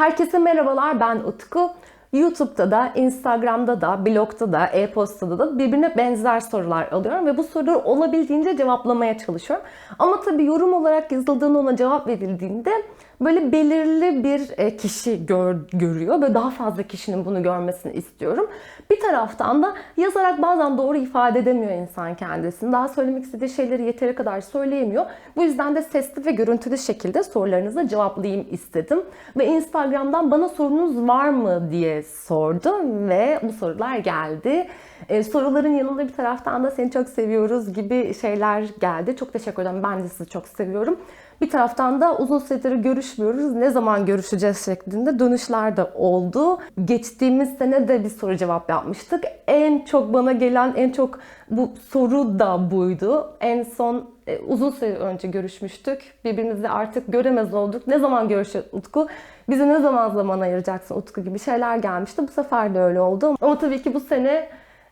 Herkese merhabalar ben Utku. YouTube'da da, Instagram'da da, blogda da, e-postada da birbirine benzer sorular alıyorum ve bu soruları olabildiğince cevaplamaya çalışıyorum. Ama tabii yorum olarak yazıldığında ona cevap verildiğinde böyle belirli bir e, kişi gör, görüyor ve daha fazla kişinin bunu görmesini istiyorum. Bir taraftan da yazarak bazen doğru ifade edemiyor insan kendisini. Daha söylemek istediği şeyleri yeteri kadar söyleyemiyor. Bu yüzden de sesli ve görüntülü şekilde sorularınıza cevaplayayım istedim. Ve Instagram'dan bana sorunuz var mı diye sordum ve bu sorular geldi. Ee, soruların yanında bir taraftan da seni çok seviyoruz gibi şeyler geldi. Çok teşekkür ederim. Ben de sizi çok seviyorum. Bir taraftan da uzun süredir görüşmüyoruz. Ne zaman görüşeceğiz şeklinde dönüşler de oldu. Geçtiğimiz sene de bir soru cevap yapmıştık. En çok bana gelen en çok bu soru da buydu. En son e, uzun süre önce görüşmüştük. Birbirimizi artık göremez olduk. Ne zaman görüşeceğiz Utku? Bize ne zaman zaman ayıracaksın Utku gibi şeyler gelmişti. Bu sefer de öyle oldu. Ama tabii ki bu sene e,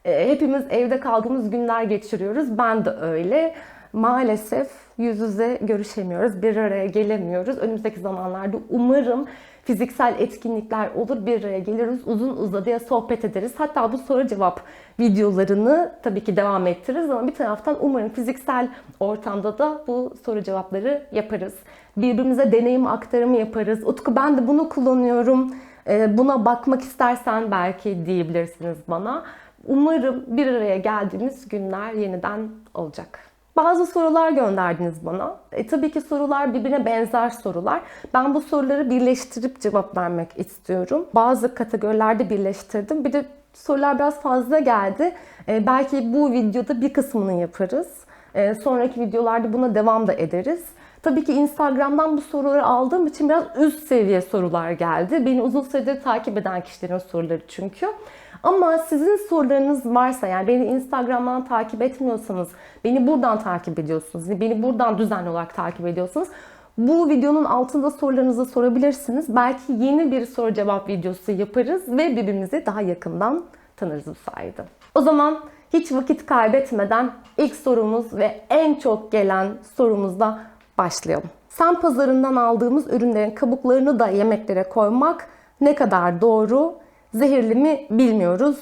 hepimiz evde kaldığımız günler geçiriyoruz. Ben de öyle. Maalesef yüz yüze görüşemiyoruz, bir araya gelemiyoruz. Önümüzdeki zamanlarda umarım fiziksel etkinlikler olur, bir araya geliriz, uzun uzadıya sohbet ederiz. Hatta bu soru cevap videolarını tabii ki devam ettiririz ama bir taraftan umarım fiziksel ortamda da bu soru cevapları yaparız. Birbirimize deneyim aktarımı yaparız. Utku ben de bunu kullanıyorum, e, buna bakmak istersen belki diyebilirsiniz bana. Umarım bir araya geldiğimiz günler yeniden olacak. Bazı sorular gönderdiniz bana. E, tabii ki sorular birbirine benzer sorular. Ben bu soruları birleştirip cevap vermek istiyorum. Bazı kategorilerde birleştirdim. Bir de sorular biraz fazla geldi. E, belki bu videoda bir kısmını yaparız. E, sonraki videolarda buna devam da ederiz. Tabii ki Instagram'dan bu soruları aldığım için biraz üst seviye sorular geldi. Beni uzun süredir takip eden kişilerin soruları çünkü. Ama sizin sorularınız varsa yani beni Instagram'dan takip etmiyorsanız, beni buradan takip ediyorsunuz, beni buradan düzenli olarak takip ediyorsanız bu videonun altında sorularınızı sorabilirsiniz. Belki yeni bir soru cevap videosu yaparız ve birbirimizi daha yakından tanırız bu sayede. O zaman hiç vakit kaybetmeden ilk sorumuz ve en çok gelen sorumuzla başlayalım. Sen pazarından aldığımız ürünlerin kabuklarını da yemeklere koymak ne kadar doğru? Zehirli mi bilmiyoruz.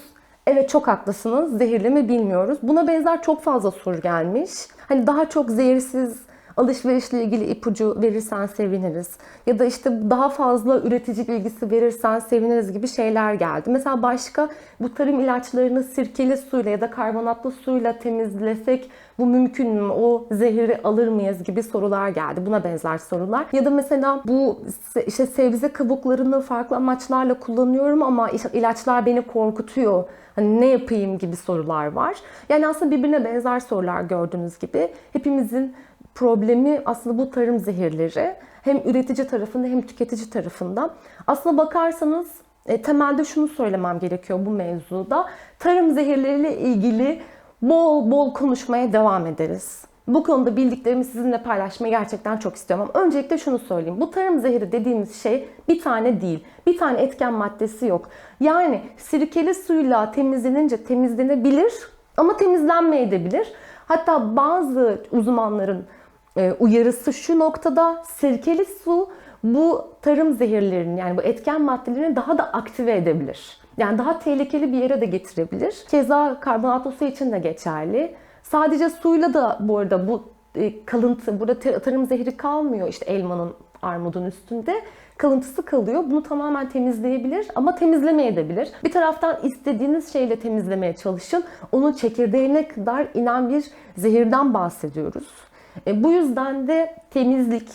Evet çok haklısınız. Zehirli mi bilmiyoruz. Buna benzer çok fazla soru gelmiş. Hani daha çok zehirsiz alışverişle ilgili ipucu verirsen seviniriz. Ya da işte daha fazla üretici bilgisi verirsen seviniriz gibi şeyler geldi. Mesela başka bu tarım ilaçlarını sirkeli suyla ya da karbonatlı suyla temizlesek bu mümkün mü? O zehri alır mıyız gibi sorular geldi. Buna benzer sorular. Ya da mesela bu işte sebze kabuklarını farklı amaçlarla kullanıyorum ama ilaçlar beni korkutuyor. Hani ne yapayım gibi sorular var. Yani aslında birbirine benzer sorular gördüğünüz gibi. Hepimizin problemi aslında bu tarım zehirleri. Hem üretici tarafında hem tüketici tarafında. Aslına bakarsanız e, temelde şunu söylemem gerekiyor bu mevzuda. Tarım zehirleriyle ilgili bol bol konuşmaya devam ederiz. Bu konuda bildiklerimi sizinle paylaşmayı gerçekten çok istiyorum. Ama öncelikle şunu söyleyeyim. Bu tarım zehri dediğimiz şey bir tane değil. Bir tane etken maddesi yok. Yani sirkeli suyla temizlenince temizlenebilir ama temizlenmeyebilir. Hatta bazı uzmanların uyarısı şu noktada sirkeli su bu tarım zehirlerinin yani bu etken maddelerini daha da aktive edebilir. Yani daha tehlikeli bir yere de getirebilir. Keza karbonatlı su için de geçerli. Sadece suyla da bu arada bu e, kalıntı, burada tarım zehri kalmıyor işte elmanın, armudun üstünde. Kalıntısı kalıyor. Bunu tamamen temizleyebilir ama temizlemeyebilir. Bir taraftan istediğiniz şeyle temizlemeye çalışın. Onun çekirdeğine kadar inen bir zehirden bahsediyoruz. E, bu yüzden de temizlik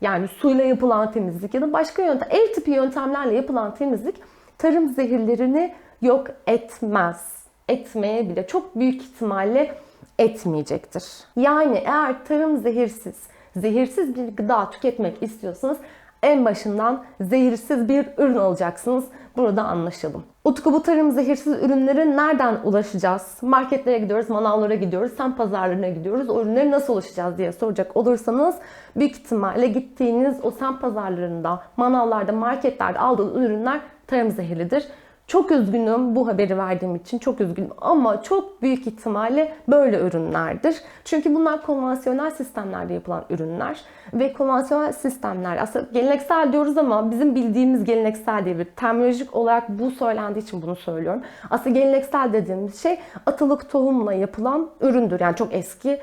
yani suyla yapılan temizlik ya da başka yöntem, el tipi yöntemlerle yapılan temizlik tarım zehirlerini yok etmez. Etmeye bile çok büyük ihtimalle etmeyecektir. Yani eğer tarım zehirsiz, zehirsiz bir gıda tüketmek istiyorsanız en başından zehirsiz bir ürün alacaksınız. Burada anlaşalım. Utku bu tarım zehirsiz ürünlere nereden ulaşacağız? Marketlere gidiyoruz, manavlara gidiyoruz, sen pazarlarına gidiyoruz. O ürünlere nasıl ulaşacağız diye soracak olursanız büyük ihtimalle gittiğiniz o sen pazarlarında, manavlarda, marketlerde aldığınız ürünler tarım zehirlidir. Çok üzgünüm bu haberi verdiğim için çok üzgünüm ama çok büyük ihtimalle böyle ürünlerdir. Çünkü bunlar konvansiyonel sistemlerde yapılan ürünler ve konvansiyonel sistemler aslında geleneksel diyoruz ama bizim bildiğimiz geleneksel diye bir terminolojik olarak bu söylendiği için bunu söylüyorum. Aslında geleneksel dediğimiz şey atılık tohumla yapılan üründür. Yani çok eski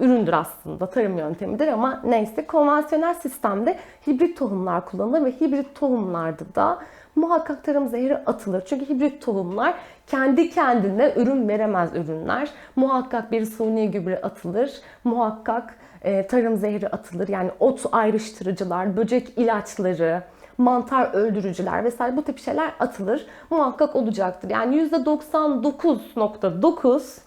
üründür aslında tarım yöntemidir ama neyse konvansiyonel sistemde hibrit tohumlar kullanılır ve hibrit tohumlarda da muhakkak tarım zehri atılır. Çünkü hibrit tohumlar kendi kendine ürün veremez ürünler. Muhakkak bir suni gübre atılır. Muhakkak e, tarım zehri atılır. Yani ot ayrıştırıcılar, böcek ilaçları, mantar öldürücüler vesaire bu tip şeyler atılır. Muhakkak olacaktır. Yani %99.9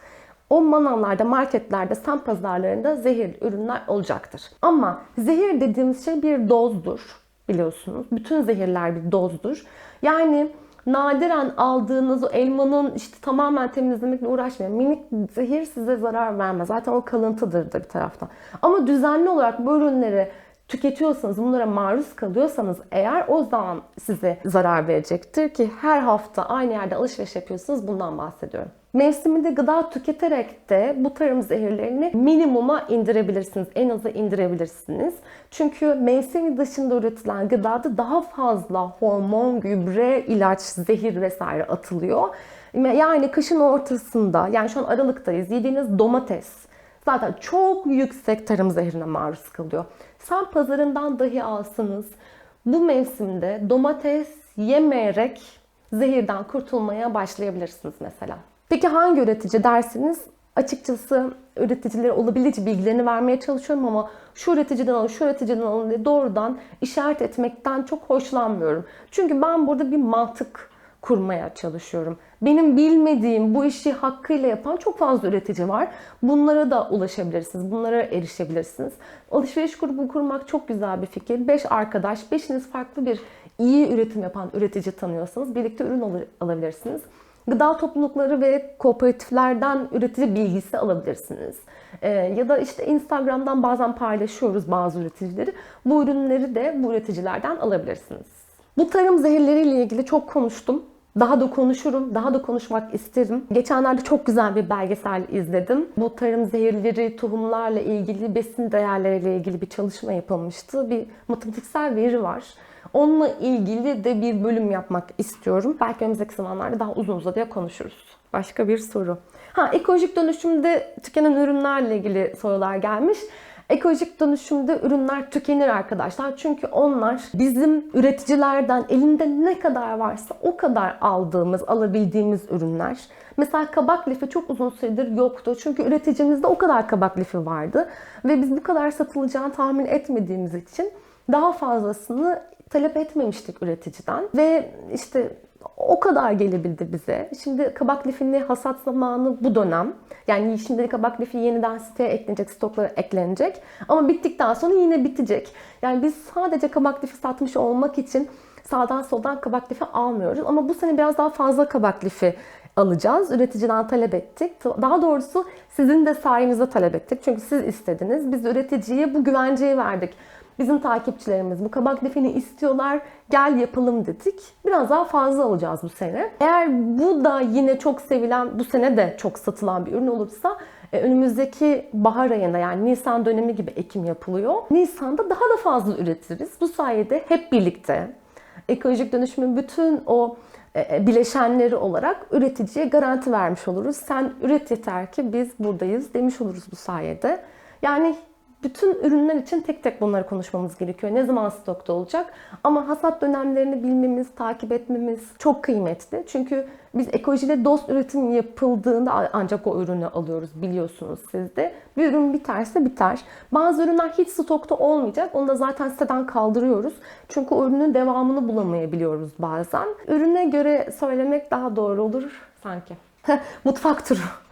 o manavlarda, marketlerde, semt pazarlarında zehirli ürünler olacaktır. Ama zehir dediğimiz şey bir dozdur biliyorsunuz. Bütün zehirler bir dozdur. Yani nadiren aldığınız o elmanın işte tamamen temizlemekle uğraşmayın. Minik zehir size zarar vermez. Zaten o kalıntıdır da bir taraftan. Ama düzenli olarak bu ürünleri tüketiyorsanız, bunlara maruz kalıyorsanız eğer o zaman size zarar verecektir ki her hafta aynı yerde alışveriş yapıyorsunuz bundan bahsediyorum. Mevsiminde gıda tüketerek de bu tarım zehirlerini minimuma indirebilirsiniz. En aza indirebilirsiniz. Çünkü mevsimi dışında üretilen gıdada daha fazla hormon, gübre, ilaç, zehir vesaire atılıyor. Yani kışın ortasında, yani şu an Aralık'tayız, yediğiniz domates zaten çok yüksek tarım zehrine maruz kalıyor. Sen pazarından dahi alsanız bu mevsimde domates yemeyerek zehirden kurtulmaya başlayabilirsiniz mesela. Peki hangi üretici dersiniz? Açıkçası üreticilere olabildiğince bilgilerini vermeye çalışıyorum ama şu üreticiden alın, şu üreticiden alın diye doğrudan işaret etmekten çok hoşlanmıyorum. Çünkü ben burada bir mantık kurmaya çalışıyorum. Benim bilmediğim bu işi hakkıyla yapan çok fazla üretici var. Bunlara da ulaşabilirsiniz. Bunlara erişebilirsiniz. Alışveriş grubu kurmak çok güzel bir fikir. 5 arkadaş, 5'iniz farklı bir iyi üretim yapan üretici tanıyorsanız birlikte ürün alabilirsiniz. Gıda toplulukları ve kooperatiflerden üretici bilgisi alabilirsiniz. Ee, ya da işte Instagram'dan bazen paylaşıyoruz bazı üreticileri. Bu ürünleri de bu üreticilerden alabilirsiniz. Bu tarım zehirleriyle ilgili çok konuştum. Daha da konuşurum, daha da konuşmak isterim. Geçenlerde çok güzel bir belgesel izledim. Bu tarım zehirleri, tohumlarla ilgili, besin değerleriyle ilgili bir çalışma yapılmıştı. Bir matematiksel veri var. Onunla ilgili de bir bölüm yapmak istiyorum. Belki önümüzdeki zamanlarda daha uzun uzadıya konuşuruz. Başka bir soru. Ha, ekolojik dönüşümde tükenen ürünlerle ilgili sorular gelmiş. Ekolojik dönüşümde ürünler tükenir arkadaşlar. Çünkü onlar bizim üreticilerden elinde ne kadar varsa o kadar aldığımız, alabildiğimiz ürünler. Mesela kabak lifi çok uzun süredir yoktu. Çünkü üreticimizde o kadar kabak lifi vardı. Ve biz bu kadar satılacağını tahmin etmediğimiz için daha fazlasını talep etmemiştik üreticiden. Ve işte o kadar gelebildi bize. Şimdi kabak lifinin hasat zamanı bu dönem. Yani şimdi kabak lifi yeniden siteye eklenecek, stoklara eklenecek. Ama bittikten sonra yine bitecek. Yani biz sadece kabak lifi satmış olmak için sağdan soldan kabak lifi almıyoruz. Ama bu sene biraz daha fazla kabak lifi alacağız. Üreticiden talep ettik. Daha doğrusu sizin de sayenizde talep ettik. Çünkü siz istediniz. Biz üreticiye bu güvenceyi verdik. Bizim takipçilerimiz bu kabak lifini istiyorlar. Gel yapalım dedik. Biraz daha fazla alacağız bu sene. Eğer bu da yine çok sevilen, bu sene de çok satılan bir ürün olursa e, önümüzdeki bahar ayında yani Nisan dönemi gibi ekim yapılıyor. Nisan'da daha da fazla üretiriz. Bu sayede hep birlikte ekolojik dönüşümün bütün o e, bileşenleri olarak üreticiye garanti vermiş oluruz. Sen üret yeter ki biz buradayız demiş oluruz bu sayede. Yani bütün ürünler için tek tek bunları konuşmamız gerekiyor. Ne zaman stokta olacak? Ama hasat dönemlerini bilmemiz, takip etmemiz çok kıymetli. Çünkü biz ekolojide dost üretim yapıldığında ancak o ürünü alıyoruz biliyorsunuz siz de. Bir ürün biterse biter. Bazı ürünler hiç stokta olmayacak. Onu da zaten siteden kaldırıyoruz. Çünkü ürünün devamını bulamayabiliyoruz bazen. Ürüne göre söylemek daha doğru olur sanki. Mutfak turu.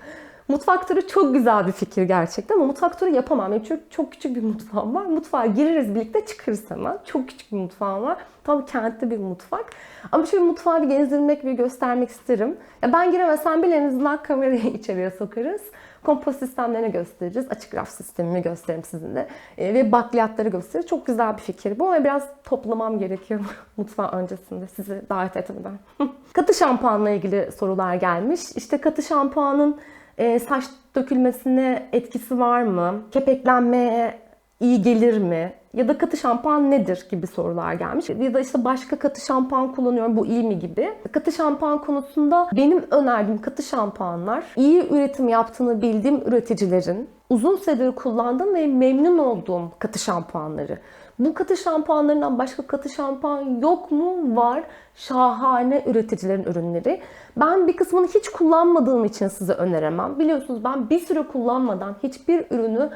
Mutfak turu çok güzel bir fikir gerçekten ama mutfak turu yapamam. Benim çok, çok küçük bir mutfağım var. Mutfağa gireriz birlikte çıkarız hemen. Çok küçük bir mutfağım var. Tam kentte bir mutfak. Ama şöyle mutfağı bir gezdirmek, bir göstermek isterim. Ya ben giremesem bile en azından kamerayı içeriye sokarız. Kompost sistemlerini gösteririz. Açık raf sistemimi gösteririm sizinle. E, ve bakliyatları gösteririz. Çok güzel bir fikir bu ama biraz toplamam gerekiyor mutfağı öncesinde sizi davet etmeden. katı şampuanla ilgili sorular gelmiş. İşte katı şampuanın e, saç dökülmesine etkisi var mı? Kepeklenmeye iyi gelir mi? Ya da katı şampuan nedir gibi sorular gelmiş. Ya da işte başka katı şampuan kullanıyorum bu iyi mi gibi. Katı şampuan konusunda benim önerdiğim katı şampuanlar iyi üretim yaptığını bildiğim üreticilerin uzun süredir kullandığım ve memnun olduğum katı şampuanları. Bu katı şampuanlarından başka katı şampuan yok mu? Var. Şahane üreticilerin ürünleri. Ben bir kısmını hiç kullanmadığım için size öneremem. Biliyorsunuz ben bir süre kullanmadan hiçbir ürünü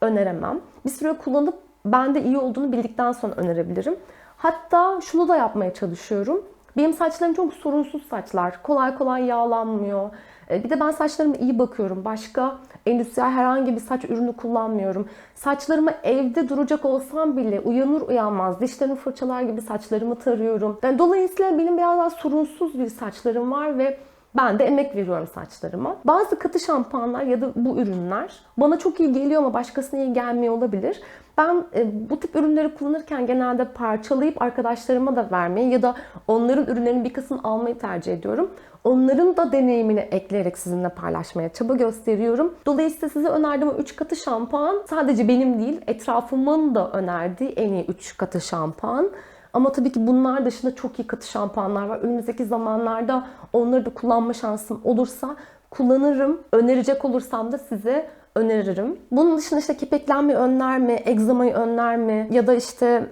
öneremem. Bir süre kullanıp bende iyi olduğunu bildikten sonra önerebilirim. Hatta şunu da yapmaya çalışıyorum. Benim saçlarım çok sorunsuz saçlar. Kolay kolay yağlanmıyor. Bir de ben saçlarıma iyi bakıyorum. Başka endüstriyel herhangi bir saç ürünü kullanmıyorum. Saçlarımı evde duracak olsam bile uyanır uyanmaz dişlerimi fırçalar gibi saçlarımı tarıyorum. Yani dolayısıyla benim biraz daha sorunsuz bir saçlarım var ve ben de emek veriyorum saçlarıma. Bazı katı şampuanlar ya da bu ürünler bana çok iyi geliyor ama başkasına iyi gelmiyor olabilir. Ben e, bu tip ürünleri kullanırken genelde parçalayıp arkadaşlarıma da vermeyi ya da onların ürünlerinin bir kısmını almayı tercih ediyorum. Onların da deneyimini ekleyerek sizinle paylaşmaya çaba gösteriyorum. Dolayısıyla size önerdiğim 3 katı şampuan sadece benim değil, etrafımın da önerdiği en iyi 3 katı şampuan. Ama tabii ki bunlar dışında çok iyi katı şampuanlar var. Önümüzdeki zamanlarda onları da kullanma şansım olursa kullanırım. Önerecek olursam da size öneririm. Bunun dışında işte kepeklenme önler mi, egzamayı önler mi ya da işte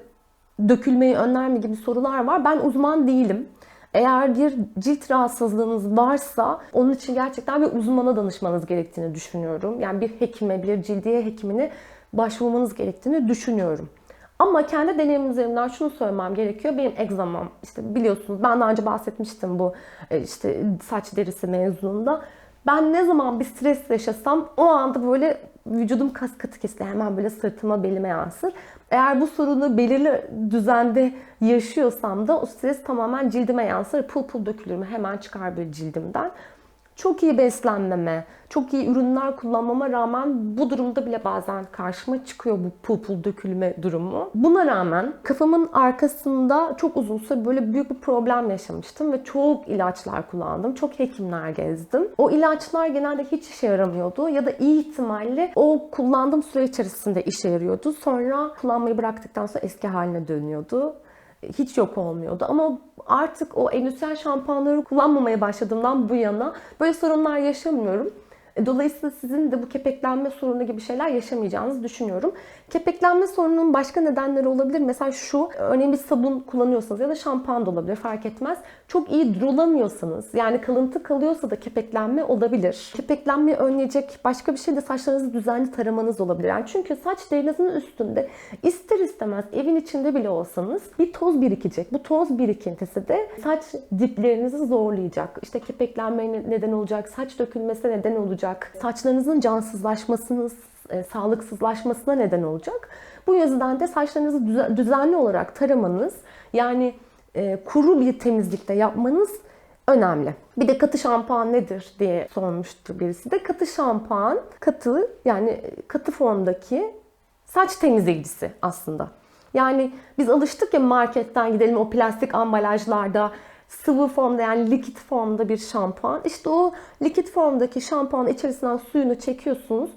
dökülmeyi önler mi gibi sorular var. Ben uzman değilim. Eğer bir cilt rahatsızlığınız varsa onun için gerçekten bir uzmana danışmanız gerektiğini düşünüyorum. Yani bir hekime, bir cildiye hekimine başvurmanız gerektiğini düşünüyorum. Ama kendi deneyimim üzerinden şunu söylemem gerekiyor. Benim egzamam işte biliyorsunuz ben daha önce bahsetmiştim bu e, işte saç derisi mevzunda. Ben ne zaman bir stres yaşasam o anda böyle vücudum kas katı kesilir. Hemen böyle sırtıma belime yansır. Eğer bu sorunu belirli düzende yaşıyorsam da o stres tamamen cildime yansır. Pul pul dökülür hemen çıkar böyle cildimden. Çok iyi beslenmeme, çok iyi ürünler kullanmama rağmen bu durumda bile bazen karşıma çıkıyor bu pul pul dökülme durumu. Buna rağmen kafamın arkasında çok uzun süre böyle büyük bir problem yaşamıştım ve çok ilaçlar kullandım. Çok hekimler gezdim. O ilaçlar genelde hiç işe yaramıyordu ya da iyi ihtimalle o kullandığım süre içerisinde işe yarıyordu. Sonra kullanmayı bıraktıktan sonra eski haline dönüyordu hiç yok olmuyordu. Ama artık o endüstriyel şampuanları kullanmamaya başladığımdan bu yana böyle sorunlar yaşamıyorum. Dolayısıyla sizin de bu kepeklenme sorunu gibi şeyler yaşamayacağınızı düşünüyorum. Kepeklenme sorununun başka nedenleri olabilir. Mesela şu, örneğin bir sabun kullanıyorsanız ya da şampuan da olabilir fark etmez. Çok iyi durulamıyorsanız yani kalıntı kalıyorsa da kepeklenme olabilir. Kepeklenmeyi önleyecek başka bir şey de saçlarınızı düzenli taramanız olabilir. Yani çünkü saç derinizin üstünde ister istemez evin içinde bile olsanız bir toz birikecek. Bu toz birikintisi de saç diplerinizi zorlayacak. İşte kepeklenmeye neden olacak, saç dökülmesine neden olacak, saçlarınızın cansızlaşmasını e, sağlıksızlaşmasına neden olacak. Bu yüzden de saçlarınızı düzenli olarak taramanız yani e, kuru bir temizlikte yapmanız önemli. Bir de katı şampuan nedir diye sormuştu birisi de. Katı şampuan, katı yani katı formdaki saç temizleyicisi aslında. Yani biz alıştık ya marketten gidelim o plastik ambalajlarda sıvı formda yani likit formda bir şampuan. İşte o likit formdaki şampuanın içerisinden suyunu çekiyorsunuz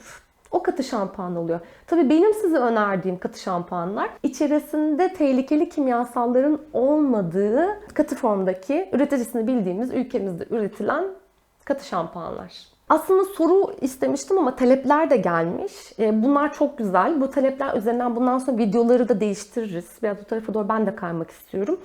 o katı şampuan oluyor. Tabii benim size önerdiğim katı şampuanlar içerisinde tehlikeli kimyasalların olmadığı katı formdaki üreticisini bildiğimiz ülkemizde üretilen katı şampuanlar. Aslında soru istemiştim ama talepler de gelmiş. E, bunlar çok güzel. Bu talepler üzerinden bundan sonra videoları da değiştiririz. Biraz bu tarafa doğru ben de kaymak istiyorum.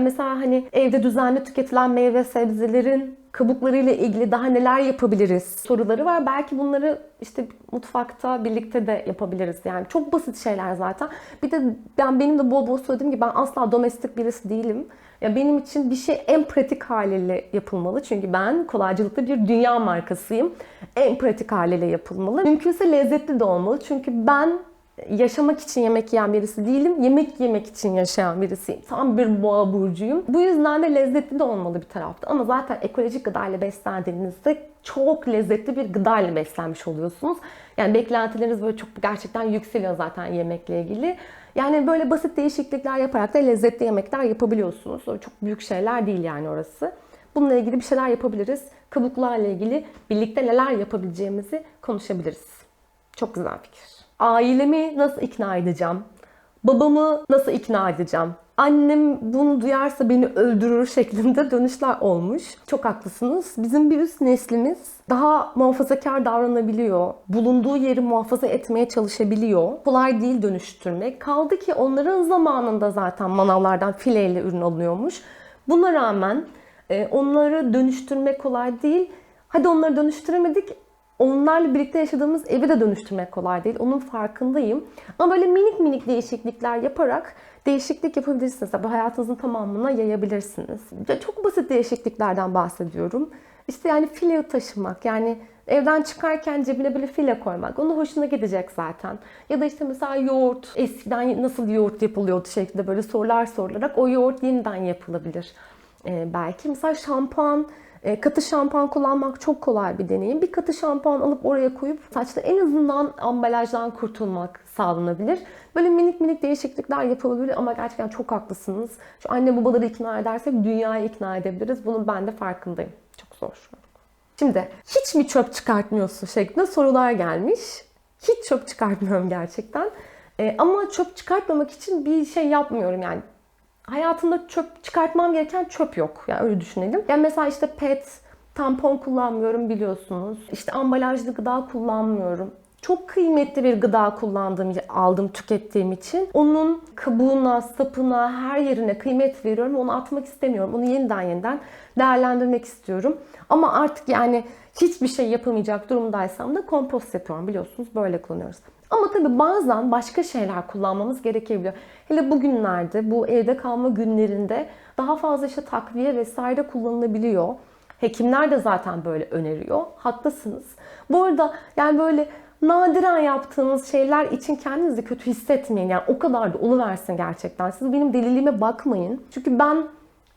Mesela hani evde düzenli tüketilen meyve sebzelerin kabuklarıyla ilgili daha neler yapabiliriz soruları var. Belki bunları işte mutfakta birlikte de yapabiliriz. Yani çok basit şeyler zaten. Bir de ben benim de bol bol söylediğim gibi ben asla domestik birisi değilim. Ya benim için bir şey en pratik haliyle yapılmalı. Çünkü ben kolaycılıkta bir dünya markasıyım. En pratik haliyle yapılmalı. Mümkünse lezzetli de olmalı. Çünkü ben yaşamak için yemek yiyen birisi değilim. Yemek yemek için yaşayan birisiyim. Tam bir boğa burcuyum. Bu yüzden de lezzetli de olmalı bir tarafta. Ama zaten ekolojik gıdayla beslendiğinizde çok lezzetli bir gıdayla beslenmiş oluyorsunuz. Yani beklentileriniz böyle çok gerçekten yükseliyor zaten yemekle ilgili. Yani böyle basit değişiklikler yaparak da lezzetli yemekler yapabiliyorsunuz. Öyle çok büyük şeyler değil yani orası. Bununla ilgili bir şeyler yapabiliriz. Kabuklarla ilgili birlikte neler yapabileceğimizi konuşabiliriz. Çok güzel fikir. Ailemi nasıl ikna edeceğim? Babamı nasıl ikna edeceğim? Annem bunu duyarsa beni öldürür şeklinde dönüşler olmuş. Çok haklısınız. Bizim bir üst neslimiz daha muhafazakar davranabiliyor. Bulunduğu yeri muhafaza etmeye çalışabiliyor. Kolay değil dönüştürmek. Kaldı ki onların zamanında zaten manavlardan fileyle ürün alınıyormuş. Buna rağmen e, onları dönüştürmek kolay değil. Hadi onları dönüştüremedik onlarla birlikte yaşadığımız evi de dönüştürmek kolay değil. Onun farkındayım. Ama böyle minik minik değişiklikler yaparak değişiklik yapabilirsiniz. Tabii hayatınızın tamamına yayabilirsiniz. Çok basit değişikliklerden bahsediyorum. İşte yani file taşımak yani evden çıkarken cebine böyle file koymak. Onun hoşuna gidecek zaten. Ya da işte mesela yoğurt. Eskiden nasıl yoğurt yapılıyordu şeklinde böyle sorular sorularak o yoğurt yeniden yapılabilir. Ee, belki mesela şampuan katı şampuan kullanmak çok kolay bir deneyim. Bir katı şampuan alıp oraya koyup saçta en azından ambalajdan kurtulmak sağlanabilir. Böyle minik minik değişiklikler yapılabilir ama gerçekten çok haklısınız. Şu anne babaları ikna edersek dünyayı ikna edebiliriz. Bunun ben de farkındayım. Çok zor. Şimdi hiç mi çöp çıkartmıyorsun şeklinde sorular gelmiş. Hiç çöp çıkartmıyorum gerçekten. Ee, ama çöp çıkartmamak için bir şey yapmıyorum yani hayatımda çöp çıkartmam gereken çöp yok. Yani öyle düşünelim. Yani mesela işte pet, tampon kullanmıyorum biliyorsunuz. İşte ambalajlı gıda kullanmıyorum. Çok kıymetli bir gıda kullandığım, aldım, tükettiğim için onun kabuğuna, sapına, her yerine kıymet veriyorum. Onu atmak istemiyorum. Onu yeniden yeniden değerlendirmek istiyorum. Ama artık yani hiçbir şey yapamayacak durumdaysam da kompost yapıyorum biliyorsunuz. Böyle kullanıyoruz. Ama tabii bazen başka şeyler kullanmamız gerekebiliyor. Hele bugünlerde, bu evde kalma günlerinde daha fazla işte takviye vesaire kullanılabiliyor. Hekimler de zaten böyle öneriyor. Haklısınız. Bu arada yani böyle nadiren yaptığınız şeyler için kendinizi kötü hissetmeyin. Yani o kadar da oluversin gerçekten. Siz benim deliliğime bakmayın. Çünkü ben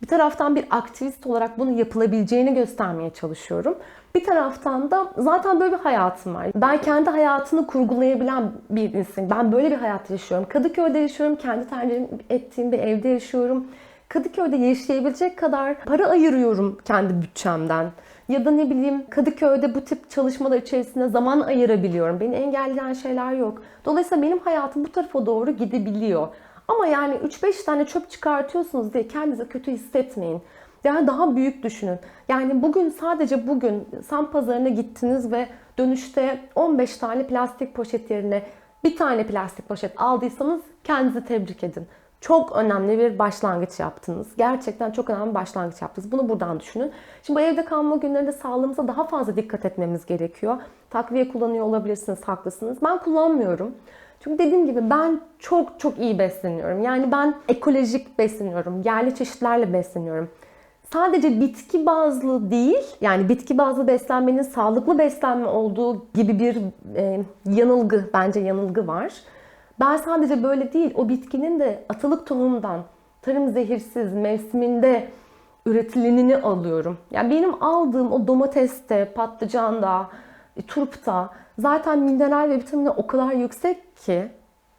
bir taraftan bir aktivist olarak bunu yapılabileceğini göstermeye çalışıyorum. Bir taraftan da zaten böyle bir hayatım var. Ben kendi hayatını kurgulayabilen bir insanım. Ben böyle bir hayat yaşıyorum. Kadıköy'de yaşıyorum. Kendi tercih ettiğim bir evde yaşıyorum. Kadıköy'de yaşayabilecek kadar para ayırıyorum kendi bütçemden. Ya da ne bileyim Kadıköy'de bu tip çalışmalar içerisinde zaman ayırabiliyorum. Beni engelleyen şeyler yok. Dolayısıyla benim hayatım bu tarafa doğru gidebiliyor. Ama yani 3-5 tane çöp çıkartıyorsunuz diye kendinizi kötü hissetmeyin. Yani daha büyük düşünün. Yani bugün sadece bugün Sam pazarına gittiniz ve dönüşte 15 tane plastik poşet yerine bir tane plastik poşet aldıysanız kendinizi tebrik edin. Çok önemli bir başlangıç yaptınız. Gerçekten çok önemli bir başlangıç yaptınız. Bunu buradan düşünün. Şimdi bu evde kalma günlerinde sağlığımıza daha fazla dikkat etmemiz gerekiyor. Takviye kullanıyor olabilirsiniz, haklısınız. Ben kullanmıyorum. Çünkü dediğim gibi ben çok çok iyi besleniyorum. Yani ben ekolojik besleniyorum. Yerli çeşitlerle besleniyorum. Sadece bitki bazlı değil, yani bitki bazlı beslenmenin sağlıklı beslenme olduğu gibi bir e, yanılgı, bence yanılgı var. Ben sadece böyle değil, o bitkinin de atılık tohumdan, tarım zehirsiz, mevsiminde üretilenini alıyorum. Yani benim aldığım o domateste, patlıcanda, turpta zaten mineral ve vitamini o kadar yüksek ki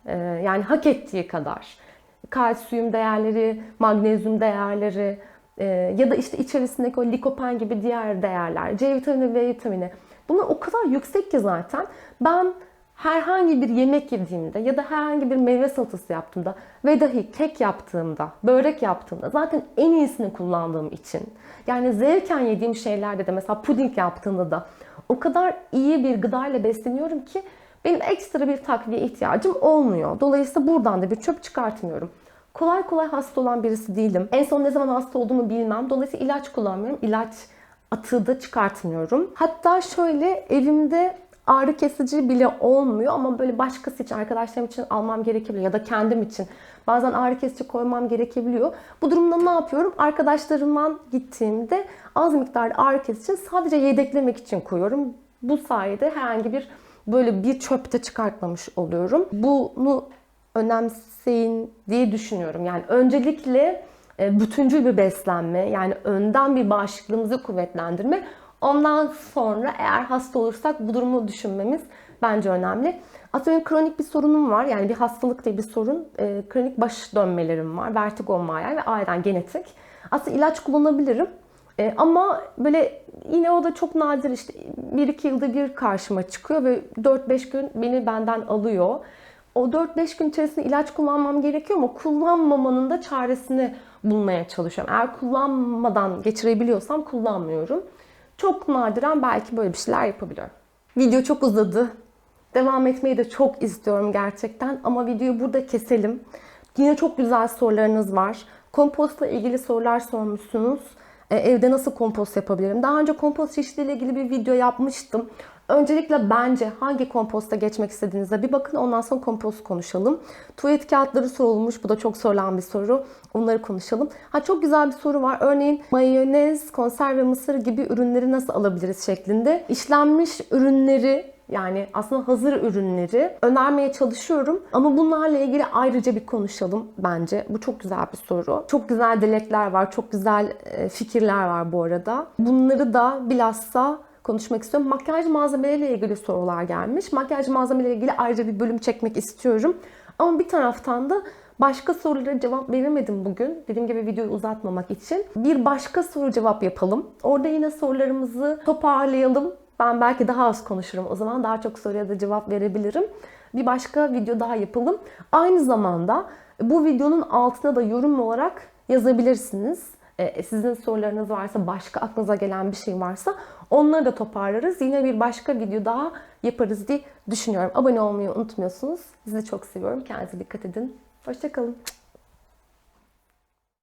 e, yani hak ettiği kadar. Kalsiyum değerleri, magnezyum değerleri e, ya da işte içerisindeki o likopen gibi diğer değerler, C vitamini, V vitamini bunlar o kadar yüksek ki zaten ben herhangi bir yemek yediğimde ya da herhangi bir meyve salatası yaptığımda ve dahi kek yaptığımda, börek yaptığımda zaten en iyisini kullandığım için yani zevken yediğim şeylerde de mesela puding yaptığımda da o kadar iyi bir gıdayla besleniyorum ki benim ekstra bir takviye ihtiyacım olmuyor. Dolayısıyla buradan da bir çöp çıkartmıyorum. Kolay kolay hasta olan birisi değilim. En son ne zaman hasta olduğumu bilmem. Dolayısıyla ilaç kullanmıyorum. İlaç atığı da çıkartmıyorum. Hatta şöyle evimde ağrı kesici bile olmuyor ama böyle başkası için, arkadaşlarım için almam gerekebiliyor ya da kendim için. Bazen ağrı kesici koymam gerekebiliyor. Bu durumda ne yapıyorum? Arkadaşlarımdan gittiğimde az miktarda ağrı kesici sadece yedeklemek için koyuyorum. Bu sayede herhangi bir böyle bir çöpte çıkartmamış oluyorum. Bunu önemseyin diye düşünüyorum. Yani öncelikle e, bütüncül bir beslenme, yani önden bir bağışıklığımızı kuvvetlendirme. Ondan sonra eğer hasta olursak bu durumu düşünmemiz bence önemli. Aslında kronik bir sorunum var. Yani bir hastalık değil bir sorun. E, kronik baş dönmelerim var. Vertigo var ve aileden genetik. Aslında ilaç kullanabilirim. E, ama böyle yine o da çok nadir işte 1-2 yılda bir karşıma çıkıyor ve 4-5 gün beni benden alıyor. O 4-5 gün içerisinde ilaç kullanmam gerekiyor ama kullanmamanın da çaresini bulmaya çalışıyorum. Eğer kullanmadan geçirebiliyorsam kullanmıyorum. Çok nadiren belki böyle bir şeyler yapabiliyorum. Video çok uzadı. Devam etmeyi de çok istiyorum gerçekten ama videoyu burada keselim. Yine çok güzel sorularınız var. Kompostla ilgili sorular sormuşsunuz. E, evde nasıl kompost yapabilirim? Daha önce kompost çeşitleriyle ilgili bir video yapmıştım. Öncelikle bence hangi komposta geçmek istediğinize bir bakın. Ondan sonra kompost konuşalım. Tuvalet kağıtları sorulmuş. Bu da çok sorulan bir soru. Onları konuşalım. Ha çok güzel bir soru var. Örneğin mayonez, konserve mısır gibi ürünleri nasıl alabiliriz şeklinde. İşlenmiş ürünleri yani aslında hazır ürünleri önermeye çalışıyorum. Ama bunlarla ilgili ayrıca bir konuşalım bence. Bu çok güzel bir soru. Çok güzel dilekler var, çok güzel e, fikirler var bu arada. Bunları da bilhassa konuşmak istiyorum. Makyaj malzemeleriyle ilgili sorular gelmiş. Makyaj malzemeleriyle ilgili ayrıca bir bölüm çekmek istiyorum. Ama bir taraftan da başka sorulara cevap veremedim bugün. Dediğim gibi videoyu uzatmamak için. Bir başka soru cevap yapalım. Orada yine sorularımızı toparlayalım. Ben belki daha az konuşurum. O zaman daha çok soruya da cevap verebilirim. Bir başka video daha yapalım. Aynı zamanda bu videonun altına da yorum olarak yazabilirsiniz. Ee, sizin sorularınız varsa, başka aklınıza gelen bir şey varsa onları da toparlarız. Yine bir başka video daha yaparız diye düşünüyorum. Abone olmayı unutmuyorsunuz. Sizi çok seviyorum. Kendinize dikkat edin. Hoşçakalın.